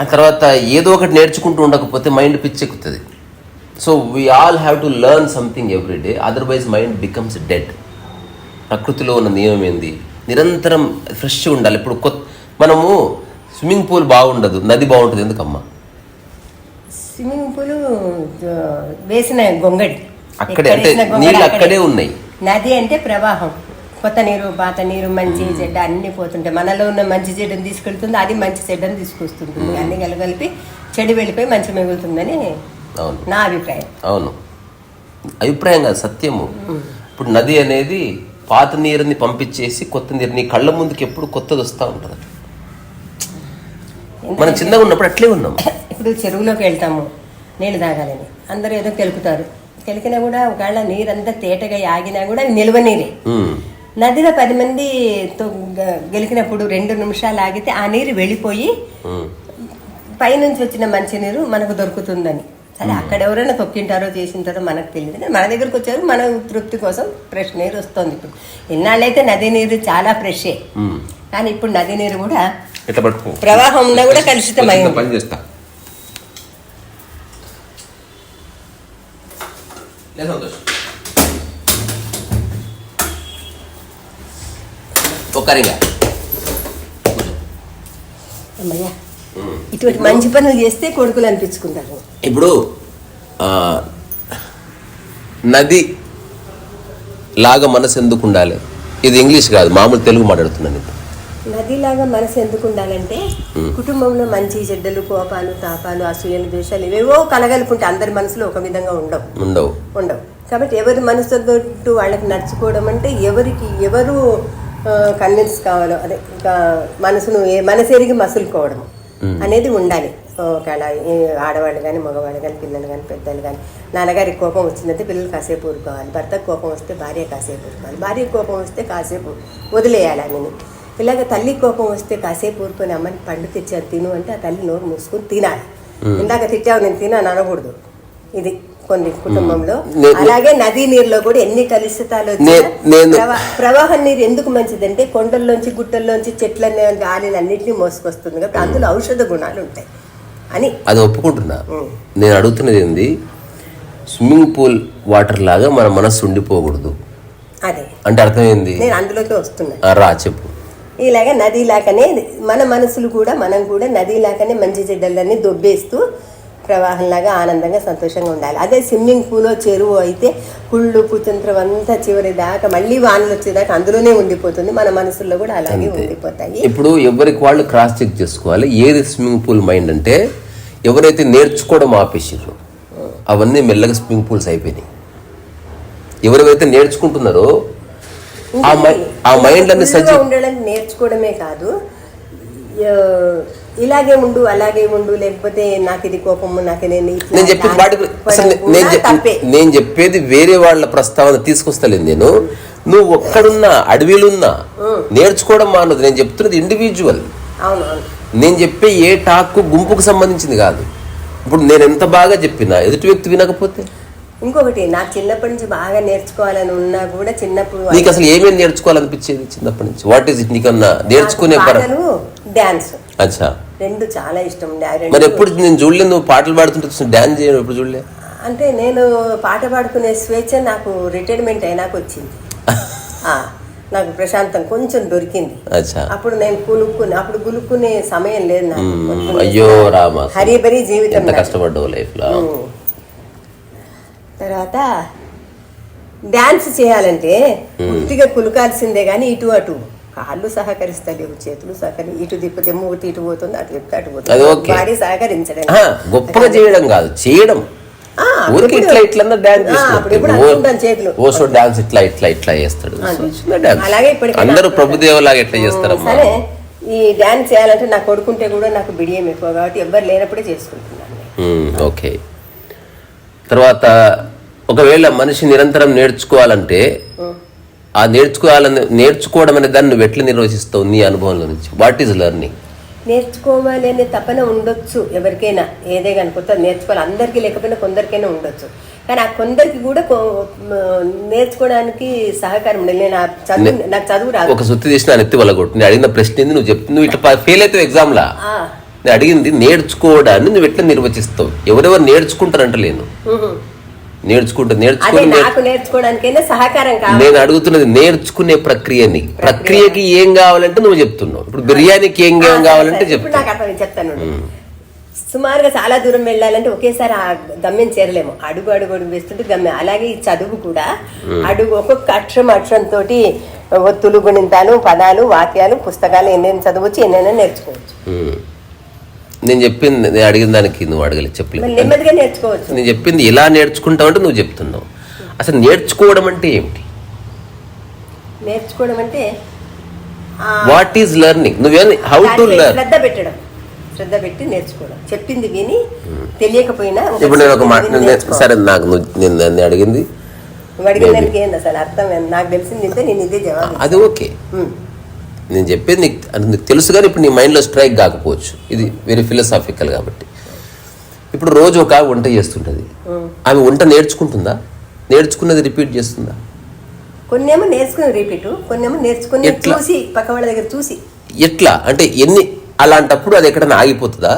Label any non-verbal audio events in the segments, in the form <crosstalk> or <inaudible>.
ఆ తర్వాత ఏదో ఒకటి నేర్చుకుంటూ ఉండకపోతే mind పిచ్చెక్కుతుంది. So we all have to learn something every day otherwise mind becomes dead ప్రకృతిలో ఉన్న నియమం ఏంది? నిరంతరం ఫ్రెష్గా ఉండాలి. ఇప్పుడు కొత్త మనము స్విమ్మింగ్ పూల్ బాగుండదు నది బాగుంటుంది ఎందుకమ్మా? స్విమ్మింగ్ పూల్ వేసిన గొంగడి. అక్కడే అంటే నీళ్ళు. అక్కడే ఉన్నాయి. నది అంటే ప్రవాహం. కొత్త నీరు పాత నీరు మంచి చెడ్డ అన్ని పోతుంటాయి. మనలో ఉన్న మంచి చెడ్డను తీసుకెళ్తుంది అది మంచి చెడ్డను తీసుకొస్తుంది అన్ని కలగలిపి చెడు వెళ్ళిపోయి మంచి మిగులుతుందని అవును. నా అభిప్రాయం. అవును. అభిప్రాయం కాదు సత్యము. ఇప్పుడు నది అనేది పాత నీరుని పంపించేసి కొత్త నీరు నీ కళ్ళ ముందుకి ఎప్పుడు కొత్తది వస్తూ ఉంటుంది. మనం చిన్నగా ఉన్నప్పుడు అట్లే ఉన్నాం. ఇప్పుడు చెరువులోకి వెళ్తాము నీళ్ళు తాగాలని. అందరూ ఏదో కెలుకుతారు. కెలికినా కూడా ఒకవేళ నీరంతా తేటగా ఆగినా కూడా నిల్వ నీరే. నదిలో పది మంది తో- గ- గెలికినప్పుడు రెండు నిమిషాలు ఆగితే ఆ నీరు వెళ్ళిపోయి. పైనుంచి వచ్చిన మంచినీరు మనకు దొరుకుతుందని. సరే అక్కడ ఎవరైనా తొక్కింటారో చేసింటారో మనకు తెలియదు మన దగ్గరకు వచ్చారు మన తృప్తి కోసం ఫ్రెష్ నీరు వస్తుంది ఇప్పుడు. ఇన్నాళ్ళైతే నది నీరు చాలా ఫ్రెషే. కానీ ఇప్పుడు నది నీరు కూడా ప్రవాహంలో కూడా కలుషితమైంది పని చేస్తా. లే సంతోష్. ఒక్కరిగా. అమ్మయ్య ఇటువంటి మంచి పనులు చేస్తే కొడుకులు అనిపించుకుంటారు. ఇప్పుడు నది లాగా మనసు ఎందుకు ఉండాలి? ఇది ఇంగ్లీష్ కాదు మామూలు తెలుగు మాట్లాడుతున్నాను ఇప్పుడు నదిలాగా మనసు ఎందుకు ఉండాలంటే కుటుంబంలో మంచి చెడ్డలు కోపాలు తాపాలు అసూయలు ద్వేషాలు ఇవేవో కలగలుపుంటే అందరి మనసులో ఒక విధంగా ఉండవు. ఉండవు. ఉండవు. కాబట్టి ఎవరి మనసు తోటి వాళ్ళకి నడుచుకోవడం అంటే ఎవరికి ఎవరు కన్విన్స్ కావాలో అదే ఇంకా మనసును ఏ మనసెరిగి మసులుకోవడం అనేది ఉండాలి. ఒకవేళ ఆడవాళ్ళు కానీ మగవాళ్ళు కానీ పిల్లలు కానీ పెద్దలు కానీ నాన్నగారికి కోపం వచ్చిందంటే పిల్లలు కాసేపు ఊరుకోవాలి. భర్తకు కోపం వస్తే భార్య కాసేపు ఊరుకోవాలి. భార్యకు కోపం వస్తే కాసేపు వదిలేయాలి ఆమెని ఇలాగ తల్లి కోపం వస్తే కాసేపు ఊరుకొని అమ్మని పండు తెచ్చారు తిను అంటే ఆ తల్లి నోరు మూసుకొని తినాలి. ఇందాక తిట్టావు నేను తినాను అనకూడదు. ఇది కొన్ని కుటుంబంలో. అలాగే నదీ నీరులో కూడా ఎన్ని కలుషితాలు వచ్చినా ప్రవాహం నీరు ఎందుకు మంచిదంటే కొండల్లోంచి గుట్టల్లోంచి చెట్ల గాలిని అన్నింటినీ మోసుకొస్తుంది కాబట్టి అందులో ఔషధ గుణాలు ఉంటాయి. అని అది ఒప్పుకుంటున్నా. నేను అడుగుతున్నది ఏంది? స్విమ్మింగ్ పూల్ వాటర్ లాగా మన మనస్సు ఉండిపోకూడదు. అదే. అంటే అర్థమైంది? నేను అందులోకి వస్తున్నా. రా చెప్పు. ఇలాగ నది లాకనే మన మనసులు కూడా మనం కూడా నది లాకనే మంచి చెడ్డలన్నీ దొబ్బేస్తూ ప్రవాహంలాగా ఆనందంగా సంతోషంగా ఉండాలి. అదే స్విమ్మింగ్ పూల్ చెరువు అయితే కుళ్ళు కుతంత్రం అంతా చివరి దాకా మళ్ళీ వానలు వచ్చేదాకా అందులోనే ఉండిపోతుంది. మన మనసుల్లో కూడా అలాగే ఉండిపోతాయి. ఇప్పుడు ఎవరికి వాళ్ళు క్రాస్ చెక్ చేసుకోవాలి. ఏది స్విమ్మింగ్ పూల్ మైండ్ అంటే ఎవరైతే నేర్చుకోవడం ఆపేసారు అవన్నీ మెల్లగా స్విమ్మింగ్ పూల్స్ అయిపోయినాయి. ఎవరైతే నేర్చుకుంటున్నారో ఆ మైండ్ అన్ని ఫుల్గా సజ్జ ఉండడం నేర్చుకోవడమే కాదు. ఇలాగే ఉండు అలాగే ఉండు లేకపోతే నాకు ఇది కోపము నాకు నేను నేను వాటి నేను చెప్పేది వేరే వాళ్ళ ప్రస్తావన తీసుకొస్తలేదు నేను. నువ్వు ఒక్కడున్నా అడవిలున్నా నేర్చుకోవడం మానదు. నేను చెప్తున్నది ఇండివిజువల్ నేను చెప్పే ఏ టాక్ గుంపుకు సంబంధించింది కాదు. ఇప్పుడు నేను ఎంత బాగా చెప్పినా ఎదుటి వ్యక్తి వినకపోతే? ఇంకొకటి నాకు చిన్నప్పటి నుంచి బాగా నేర్చుకోవాలని ఉన్నా కూడా చిన్నప్పుడు నీకు అసలు ఏమేమి నేర్చుకోవాలనిపించేది చిన్నప్పటి నుంచి? వాట్ ఈస్ ఇట్ నీకన్నా నేర్చుకునే పర డాన్స్ అచ్చా. రెండు చాలా ఇష్టం మరి ఎప్పుడు నేను చూడలేదు నువ్వు పాటలు పాడుతుంటే డాన్స్ చేయడం ఎప్పుడు చూడలే? అంటే నేను పాట పాడుకునే స్వేచ్ఛ నాకు రిటైర్మెంట్ అయినాక వచ్చింది. <laughs> ఆ, నాకు ప్రశాంతం కొంచెం దొరికింది. అప్పుడు నేను కులుక్కుని అప్పుడు గులుక్కునే సమయం లేదు నాకు. అయ్యో రామ హరిబరి జీవితం. కష్టపడ్డావు లైఫ్లో. తర్వాత డాన్స్ చేయాలంటే పూర్తిగా కులకాల్సిందే కానీ ఇటు అటు. కాళ్ళు సహకరిస్తలేవు చేతులు సహకరి ఇటు తిప్పితే మూతి ఇటు పోతుంది అటు తిప్పితే అటు పోతుంది. బాడీ సహకరించడం గొప్పగా చేయడం కాదు చేయడం. ఊరికి ఇట్లా ఇట్లా డాన్స్. ఓసో డాన్స్ ఇట్లా ఇట్లా ఇట్లా చేస్తాడు. అలాగే అందరూ నాకు- ప్రభుదేవలాగా ఎట్లా చేస్తారమ్మా? సరే. ఈ డాన్స్ చేయాలంటే నా కొడుకుంటే కూడా నాకు బిడియం ఎక్కువ కాబట్టి ఎవ్వరు లేనప్పుడే చేసుకుంటున్నాను ఓకే. తర్వాత ఒకవేళ మనిషి నిరంతరం నేర్చుకోవాలంటే ఆ నేర్చుకోవాలని నేర్చుకోవడం అనే దాన్ని నువ్వు ఎట్లా నిర్వహిస్తావు నీ అనుభవంలో నుంచి? వాట్ ఈజ్ లెర్నింగ్ నేర్చుకోవాలి అనే తపన ఉండొచ్చు ఎవరికైనా. ఏదే కానీ కొత్త నేర్చుకోవాలి. అందరికీ లేకపోయినా కొందరికైనా ఉండొచ్చు. కానీ ఆ కొందరికి కూడా నేర్చుకోవడానికి సహకారం ఉండాలి. నేను చదువు నాకు చదువు రాదు. ఒక సుత్తి తీసిన ఎత్తి వల్ల కొట్టు నేను అడిగిన ప్రశ్న ఏంది? నువ్వు చెప్తు నువ్వు ఇట్లా ఫెయిల్ అవుతావు ఎగ్జామ్ లా. ఆ, నేను అడిగింది నేర్చుకోవడాన్ని నువ్వు ఎట్లా నిర్వచిస్తావు? ఎవరెవరు నేర్చుకుంటారంటలేను నేర్చుకుంటా నేర్చుకుని నేర్- నాకు నేర్చుకోవడానికైనా సహకారం కావాలి. నేను అడుగుతున్నది నేర్చుకునే ప్రక్రియని. ప్రక్రియకి ఏం కావాలంటే నువ్వు చెప్తున్నావు. ఇప్పుడు బిర్యానీకి ఏం ఏం కావాలంటే ఇప్పుడు చెప్తా నాకు అర్థం చెప్తాను సుమారుగా చాలా దూరం వెళ్ళాలంటే ఒకేసారి ఆ గమ్యం చేరలేము. అడుగు అడుగు అడుగు వేస్తుంటే గమ్యం. అలాగే ఈ చదువు కూడా అడుగు ఒక్కొక్క అక్షరం అక్షరంతో ఒత్తులు గుణింతాలు పదాలు వాక్యాలు పుస్తకాలు ఎన్నెన్ని చదవచ్చు ఎన్నైనా నేర్చుకోవచ్చు. నేను చెప్పింది నేను అడిగిన దానికి నువ్వు అడగలేదు చెప్పలేదు. నేను చెప్పింది ఇలా నేర్చుకుంటావు అంటే నువ్వు చెప్తున్నావు. అసలు నేర్చుకోవడం అంటే ఏమిటి? నేర్చుకోవడం అంటే వాట్ ఈజ్ లెర్నింగ్ నువ్వేం హౌ టు లెర్న్ శ్రద్ధ పెట్టడం. శ్రద్ధ పెట్టి నేర్చుకోవడం. చెప్పింది విని తెలియకపోయినా ఒక ఇప్పుడు నేను ఒక మాట. సరే నాకు నువ్వు నేను నన్ను అడిగింది? అడిగిన దానికి ఏంది అసలు అర్థం? నాకు తెలిసింది నేను ఇదే జవాబు అది ఓకే. ఉమ్. నేను చెప్పేది నీకు అది నీకు తెలుసు కానీ ఇప్పుడు నీ మైండ్లో స్ట్రైక్ కాకపోవచ్చు. ఇది వెరీ ఫిలసాఫికల్ కాబట్టి. ఇప్పుడు రోజు ఒక ఆమె వంట చేస్తుంటుంది. ఆమె వంట నేర్చుకుంటుందా? నేర్చుకున్నది రిపీట్ చేస్తుందా? కొన్నేమో నేర్చుకుని రిపీట్ కొన్నేమో నేర్చుకుని ఎట్లా? చూసి పక్క వాళ్ళ దగ్గర చూసి. ఎట్లా? అంటే ఎన్ని అలాంటప్పుడు అది ఎక్కడైనా ఆగిపోతుందా?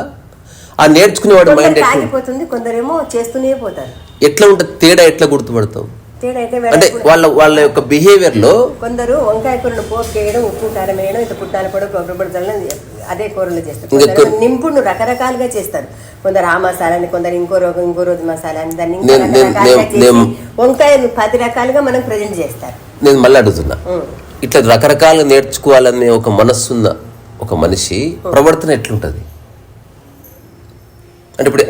ఆ నేర్చుకునేవాడు మైండ్ ఆగిపోతుంది కొందరేమో చేస్తూనే పోతారు. ఎట్లా ఉంటుంది? తేడా ఎట్లా గుర్తుపడతావు? అంటే. వాళ్ళ వాళ్ళ యొక్క బిహేవియర్లో కొందరు వంకాయ కూరను పోపు ఉప్పు కారం వేయడం ఇంత పుట్టాల పొడి కొబ్బరి పొడి అదే కూరలు చేస్తారు ఇంకా నింపుడు రకరకాలుగా చేస్తారు కొందరు ఆ మసాలాని కొందరు ఇంకో రోజు ఇంకో రోజు మసాలా అని దాన్ని ఇంకా రకరకాలుగా చేసి వంకాయను పది రకాలుగా మనం ప్రజెంట్ చేస్తారు నేను మళ్ళీ అడుగుతున్నా. ఇట్లా రకరకాలుగా నేర్చుకోవాలనే ఒక మనస్సున్న ఒక మనిషి ప్రవర్తన ఎట్లుంటది అంటే ఇప్పుడు.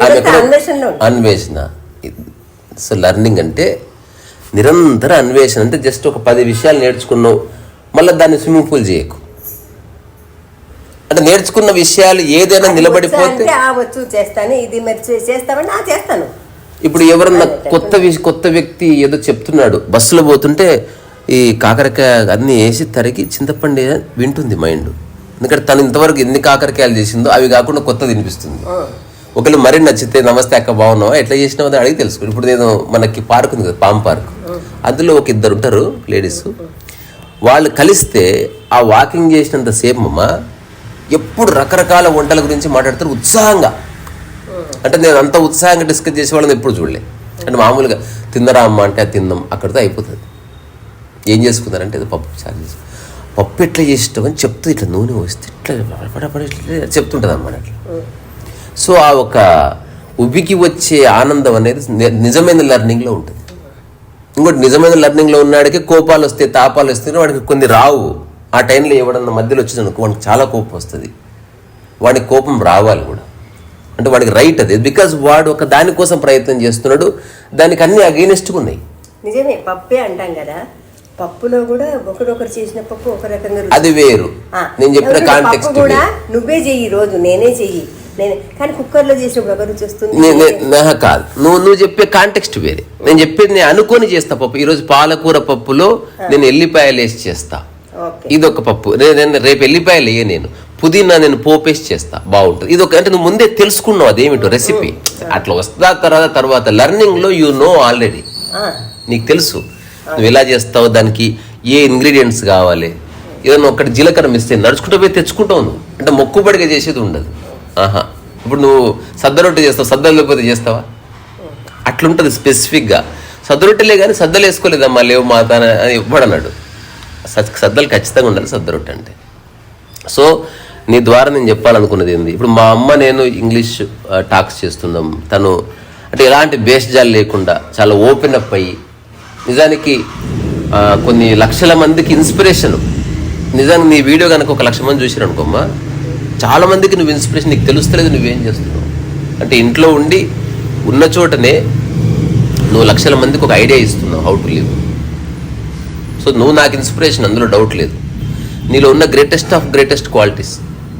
అన్వేషణ సో లెర్నింగ్ అంటే నిరంతర అన్వేషణ అంటే జస్ట్ ఒక పది విషయాలు నేర్చుకున్నావు మళ్ళీ దాన్ని స్విమ్మింగ్ పూల్ చేయకు. అంటే నేర్చుకున్న విషయాలు ఏదైనా నిలబడిపోతే వచ్చా చేస్తాను ఇది మరి ఇప్పుడు ఎవరన్నా కొత్త కొత్త వ్యక్తి ఏదో చెప్తున్నాడు బస్సులో పోతుంటే ఈ కాకరకాయ అన్ని వేసి తరిగి చింతపండు వింటుంది మైండ్ ఎందుకంటే తను ఇంతవరకు ఎన్ని కాకరకాయలు చేసిందో అవి కాకుండా కొత్త తినిపిస్తుంది ఒకళ్ళు మరీ నచ్చితే నమస్తే అక్క బాగున్నావా? ఎట్లా చేసినావు అని అడిగి తెలుసుకో. ఇప్పుడు నేను మనకి పార్క్ ఉంది కదా పామ్ పార్క్. అందులో ఒక ఇద్దరు ఉంటారు లేడీస్. వాళ్ళు కలిస్తే ఆ వాకింగ్ చేసినంత సేపు అమ్మ ఎప్పుడు రకరకాల వంటల గురించి మాట్లాడతారు ఉత్సాహంగా. అంటే నేను అంత ఉత్సాహంగా డిస్కస్ చేసే వాళ్ళని ఎప్పుడు చూడలే. అంటే మామూలుగా తిందరా అమ్మ అంటే అది తిందాం అక్కడితో అయిపోతుంది. ఏం చేసుకున్నారంటే పప్పు చారు పప్పు ఎట్లా చేసినావు అని చెప్తూ ఇట్లా నూనె వస్తే ఇట్లా పడపడ ఇట్లా చెప్తుంటుంది అమ్మ అట్లా. సో ఆ ఒక ఉబ్బికి వచ్చే ఆనందం అనేది నిజమైన లెర్నింగ్లో ఉంటుంది. ఇంకోటి నిజమైన లెర్నింగ్లో ఉన్నాడికి కోపాలు వస్తే తాపాలు వస్తే వాడికి కొన్ని రావు. ఆ టైంలో ఎవడన్నా మధ్యలో వచ్చింది అనుకో వాడికి చాలా కోపం వస్తుంది. వాడికి కోపం రావాలి కూడా. అంటే వాడికి రైట్ అది. బికాజ్ వాడు ఒక దానికోసం ప్రయత్నం చేస్తున్నాడు. దానికి అన్ని అగెయినెస్ట్గా ఉన్నాయి. నిజమే పప్పే అంటాం కదా. పప్పులో కూడా ఒకరొకరు చేసిన పప్పు ఒక రకంగా. అది వేరు. నేను చెప్పిన కాంటెక్స్ట్ కూడా నువ్వే చెయ్యి రోజు నేనే చెయ్యి. కానీ కుక్కర్లో చేసినప్పుడు కాదు. నువ్వు నువ్వు చెప్పే కాంటెక్స్ట్ వేరే. నేను చెప్పేది నేను అనుకొని చేస్తా పప్పు. ఈరోజు పాలకూర పప్పులో నేను ఎల్లిపాయలు వేసి చేస్తా. ఇది ఒక పప్పు. నేను రేపు ఎల్లిపాయలు వేయ నేను. పుదీనా నేను పోపేసి చేస్తా. బాగుంటుంది. ఇది ఒక అంటే నువ్వు ముందే తెలుసుకున్నావు అదేమిటో రెసిపీ అట్లా వస్తా తర్వాత తర్వాత లెర్నింగ్లో యు నో ఆల్రెడీ నీకు తెలుసు. నువ్వు ఎలా చేస్తావు? దానికి ఏ ఇంగ్రీడియంట్స్ కావాలి? ఏదైనా ఒకటి జీలకర్ర మిస్ అయింది నడుచుకుంటూ పోయి తెచ్చుకుంటావు నువ్వు. అంటే మొక్కుబడిగా చేసేది ఉండదు. ఆహా. ఇప్పుడు నువ్వు సద్ద రొట్టె చేస్తావు సద్దలు లేకపోతే చేస్తావా? అట్లుంటుంది స్పెసిఫిక్గా. సద్ద రొట్టెలే కానీ సద్దలు వేసుకోలేదమ్మా లేవు మాత అని అని ఇవ్వడన్నాడు. సద్దలు ఖచ్చితంగా ఉండాలి సద్ద రొట్టె అంటే. సో నీ ద్వారా నేను చెప్పాలనుకున్నది ఏంది? ఇప్పుడు మా అమ్మ నేను ఇంగ్లీష్ టాక్స్ చేస్తున్నాం. తను అంటే ఎలాంటి బేస్జాలు లేకుండా చాలా ఓపెన్ అప్ అయ్యి నిజానికి కొన్ని లక్షల మందికి ఇన్స్పిరేషన్. నిజానికి నీ వీడియో కనుక ఒక లక్ష మంది చూసారు చాలామందికి చాలా మందికి నువ్వు ఇన్స్పిరేషన్ నీకు తెలుస్తలేదు నువ్వేం చేస్తున్నావు? అంటే ఇంట్లో ఉండి ఉన్న చోటనే నువ్వు లక్షల మందికి ఒక ఐడియా ఇస్తున్నావు హౌ టు లివ్ సో నువ్వు నాకు ఇన్స్పిరేషన్ అందులో డౌట్ లేదు. నీలో ఉన్న గ్రేటెస్ట్ ఆఫ్ గ్రేటెస్ట్ క్వాలిటీస్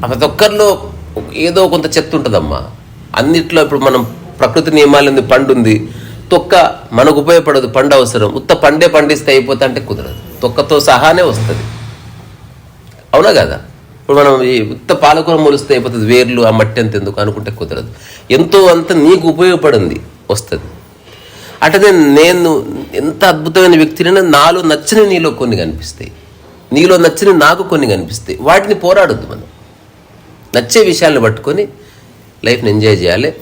ప్రతి ఒక్కరిలో ఏదో కొంత చెత్త ఉంటుందమ్మా. అన్నిట్లో ఇప్పుడు మనం ప్రకృతి నియమాలు పండు ఉంది. తొక్క మనకు ఉపయోగపడదు పండు అవసరం. ఉత్త పండే పండిస్తే అయిపోతా అంటే కుదరదు. తొక్కతో సహానే వస్తుంది. అవునా కదా? ఇప్పుడు మనం ఈ ఉత్త పాలకూర మొలిస్తే అయిపోతుంది వేర్లు ఆ మట్టి అంత ఎందుకు అనుకుంటే కుదరదు. ఎంతో అంత నీకు ఉపయోగపడింది వస్తుంది. అటనే నేను ఎంత అద్భుతమైన వ్యక్తినైనా నాలో నచ్చని నీలో కొన్ని కనిపిస్తాయి. నీలో నచ్చని నాకు కొన్ని కనిపిస్తాయి. వాటిని పోరాడొద్దు మనం. నచ్చే విషయాలను పట్టుకొని లైఫ్ని ఎంజాయ్ చేయాలి.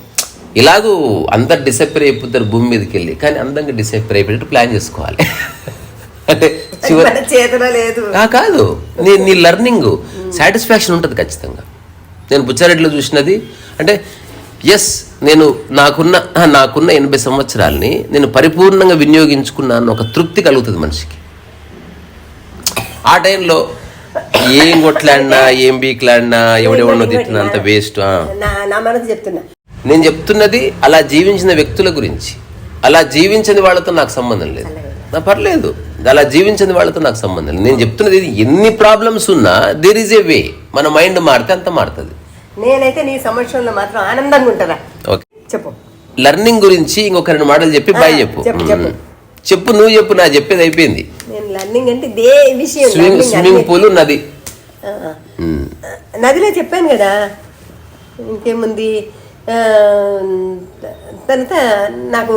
ఇలాగూ అందరు డిసప్పేర్ అయిపోతారు భూమి మీదకి వెళ్ళి కానీ అందంగా డిసప్పేర్ అయిపోయినట్టు ప్లాన్ చేసుకోవాలి. <laughs> అంటే చేతిలో లేదు. ఆ, కాదు. నీ నీ లెర్నింగ్ సాటిస్ఫాక్షన్ ఉంటుంది ఖచ్చితంగా. నేను బుచ్చారెడ్డిలో చూసినది. అంటే ఎస్ నేను నాకున్న నాకున్న ఎనభై సంవత్సరాలని నేను పరిపూర్ణంగా వినియోగించుకున్నాను ఒక తృప్తి కలుగుతుంది మనిషికి. ఆ టైంలో ఏం కొట్లాడినా ఏం బీక్లాడినా ఎవడెవడనో తిట్టినా అంత వేస్ట్ చెప్తున్నా. నేను చెప్తున్నది అలా జీవించిన వ్యక్తుల గురించి. అలా జీవించని వాళ్ళతో నాకు సంబంధం లేదు. నా పర్లేదు. అలా జీవించని వాళ్ళతో నాకు సంబంధం లేదు. నేను చెప్తున్నది ఎన్ని ప్రాబ్లమ్స్ ఉన్నా దేర్ ఈజ్ ఏ వే మన మైండ్ మారితే అంత మారుతుంది. నేనైతే నీ సమక్షంలో మాత్రం ఆనందంగా ఉంటారా ఓకే చెప్పు. లెర్నింగ్ గురించి ఇంకొక రెండు మాటలు చెప్పి బాయ్ చెప్పు. చెప్పు, చెప్పు. నువ్వు చెప్పు నా చెప్పేది అయిపోయింది. నేను లర్నింగ్ అంటే ఇదే విషయం స్విమ్మింగ్ పూల్ నది. మ్మ్. నదిలో చెప్పాను కదా? ఇంకేముంది? తర్వాత నాకు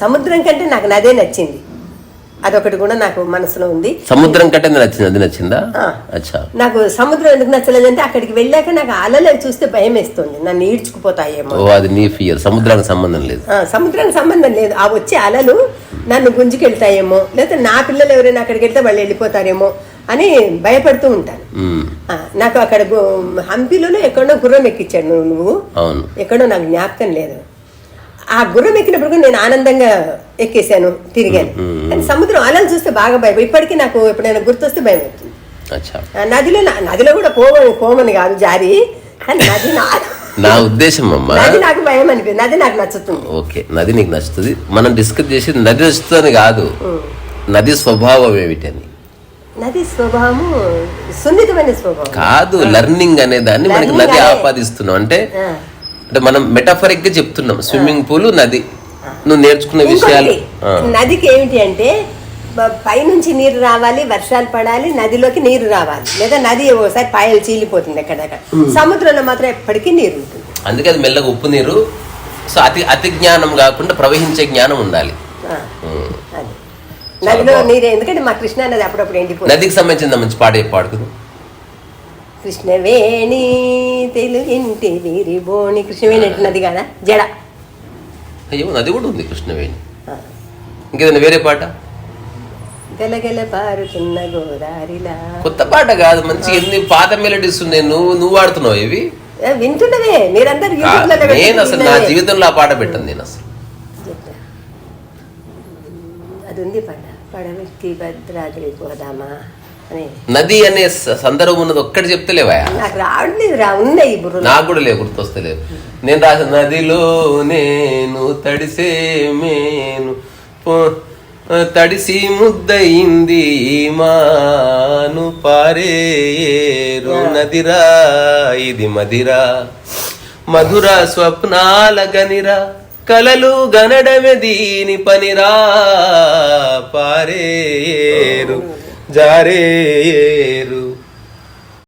సముద్రం కంటే నాకు నదే నచ్చింది. అదొకటి కూడా నాకు మనసులో ఉంది. సముద్రం కంటే నచ్చింది అది నచ్చిందా. అచ్చా. నాకు సముద్రం ఎందుకు నచ్చలేదంటే అక్కడికి వెళ్ళాక నాకు అలలు చూస్తే భయం వేస్తుంది నన్ను ఈడ్చుకుపోతాయేమో. ఓ అది నీ ఫియర్ సముద్రానికి సంబంధం లేదు. ఆ, సముద్రానికి సంబంధం లేదు. ఆ వచ్చే అలలు నన్ను గుంజుకెళ్తాయేమో. లేకపోతే నా పిల్లలు ఎవరైనా అక్కడికి వెళ్తే వాళ్ళు వెళ్ళిపోతారేమో అని భయపడుతూ ఉంటాను. నాకు అక్కడ హంపీలోనే ఎక్కడో గుర్రం ఎక్కించాడు నువ్వు. ఎక్కడో నాకు జ్ఞాపకం లేదు. ఆ గుర్రం ఎక్కినప్పుడు కూడా నేను ఆనందంగా ఎక్కేశాను తిరిగాను. కానీ సముద్రం అలలు చూస్తే బాగా భయం ఇప్పటికీ నాకు ఎప్పుడైనా గుర్తొస్తే భయం అవుతుంది నదిలో నదిలో కూడా పోమని పోమని కాదు జారి కానీ నది నా నా ఉద్దేశం అమ్మా. నది నాకు భయం అనిపించింది నది నాకు నచ్చుతుంది. ఓకే నది నీకు నచ్చుతుంది. మనం డిస్కస్ చేసేది నది నచ్చుతుంది కాదు. నది స్వభావం ఏమిటని. నది స్వభావము సున్నితమైన స్వభావం. కాదు లెర్నింగ్ అనే దాన్ని మనకి నది ఆపాదిస్తున్నాం. అంటే. అంటే మనం మెటాఫరిక్గా చెప్తున్నాం. స్విమ్మింగ్ పూల్ నది. నువ్వు నేర్చుకున్న విషయాలు. నదికి ఏమిటి అంటే పైనుంచి నీరు రావాలి వర్షాలు పడాలి నదిలోకి నీరు రావాలి. లేదా నది ఒకసారి పాయలు చీలిపోతుంది ఎక్కడక్కడ. సముద్రంలో మాత్రం ఎప్పటికీ నీరు ఉంటుంది. అందుకే అది మెల్లగా ఉప్పు నీరు. సో అతి అతి జ్ఞానం కాకుండా ప్రవహించే జ్ఞానం ఉండాలి. నదిలో నీరు ఎందుకంటే మా కృష్ణ నది అప్పుడప్పుడు ఎండిపోతుంది. నదికి సంబంధించిన మంచి పాట పాడుకుందాం. కృష్ణవేణి తెలుగింటి వీరి బోణి కృష్ణవేణి అంటే నది కదా? జడ. అయ్యో నది కూడా ఉంది కృష్ణవేణి. ఇంకేదైనా వేరే పాట? గలగల పారుతున్న గోదారిలా. కొత్త పాట కాదు మంచి ఎన్ని పాత మెలడీస్ ఉన్నాయి? నువ్వు నువ్వు వాడుతున్నావు ఇవి? వింటున్నవే. మీరందరూ నేను అసలు నా. జీవితంలో ఆ పాట పెట్టాను నేను అసలు. అది ఉంది పాట. పడవెక్కి భద్రాద్రి పోదామా? నది అనే సందర్భం ఉన్నది ఒక్కటి చెప్తలేవా నాకు రావట్లేదు ఉన్నాయి నాకు కూడా లేవు గుర్తొస్తలేదు. నేను రాసిన నదిలో నేను తడిసే మేను తడిసి ముద్దయింది మాను పారేరు నదిరా ఇది మదిరా మధుర స్వప్నాల గనిరా కలలు గనడమే దీని పనిరా పారేరు జారేరు